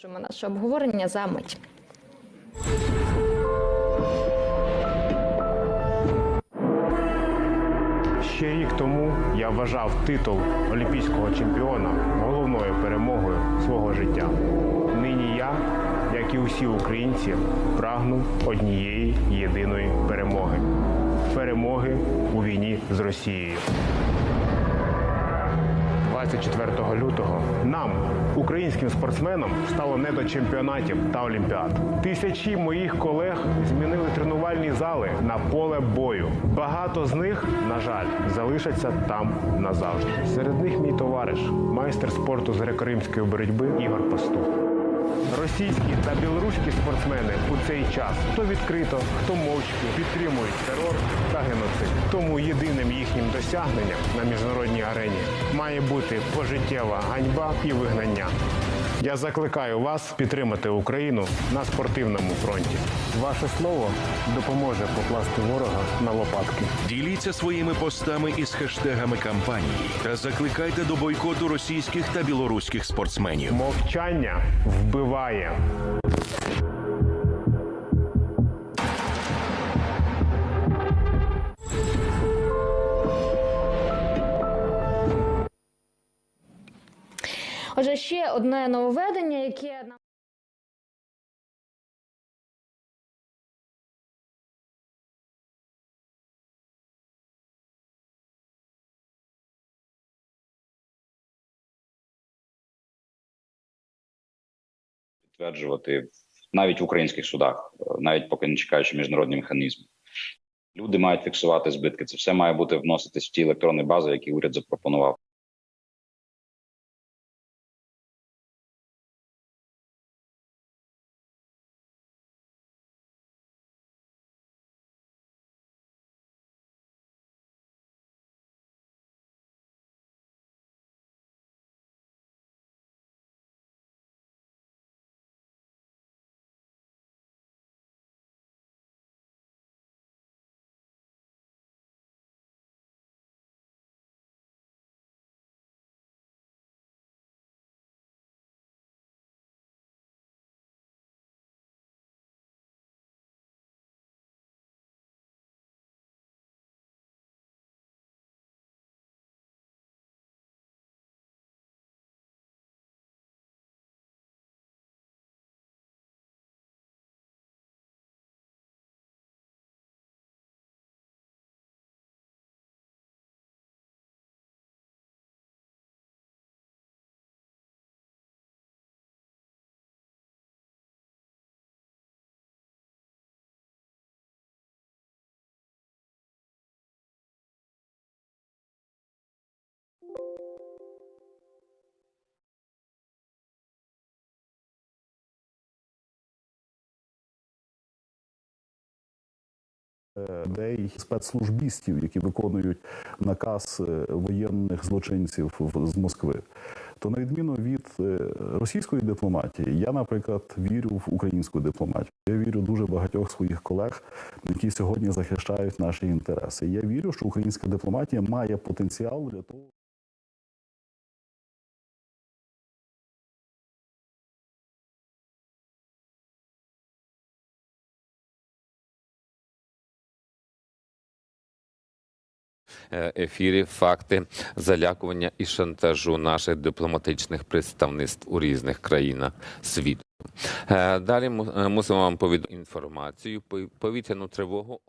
Продовжуємо наше обговорення за мить. Ще рік тому я вважав титул олімпійського чемпіона головною перемогою свого життя. Нині я, як і усі українці, прагну однієї єдиної перемоги перемоги у війні з Росією. 24 лютого нам, українським спортсменам, стало не до чемпіонатів та олімпіад. Тисячі моїх колег змінили тренувальні зали на поле бою. Багато з них, на жаль, залишаться там назавжди. Серед них мій товариш, майстер спорту з греко-римської боротьби Ігор Пастух. Російські та білоруські спортсмени у цей час хто відкрито, хто мовчки підтримують терор та геноцид. Тому єдиним їхнім досягненням на міжнародній арені має бути пожиттєва ганьба і вигнання. Я закликаю вас підтримати Україну на спортивному фронті. Ваше слово допоможе покласти ворога на лопатки. Діліться своїми постами із хештегами кампанії та закликайте до бойкоту російських та білоруських спортсменів. Мовчання вбиває. Отже, ще одне нововведення, яке нам підтверджувати навіть в українських судах, е, навіть поки не чекаючи міжнародні механізми. Люди мають фіксувати збитки. Це все має бути вноситись в ті електронні бази, які уряд запропонував. Людей, спецслужбістів, які виконують наказ е, воєнних злочинців з Москви. То на відміну від е, російської дипломатії, я, наприклад, вірю в українську дипломатію. Я вірю дуже багатьох своїх колег, які сьогодні захищають наші інтереси. Я вірю, що українська дипломатія має потенціал для того. Ефірі факти залякування і шантажу наших дипломатичних представництв у різних країнах світу. Е, Далі е, мусимо вам повідомити інформацію. Пов- Повітряну тривогу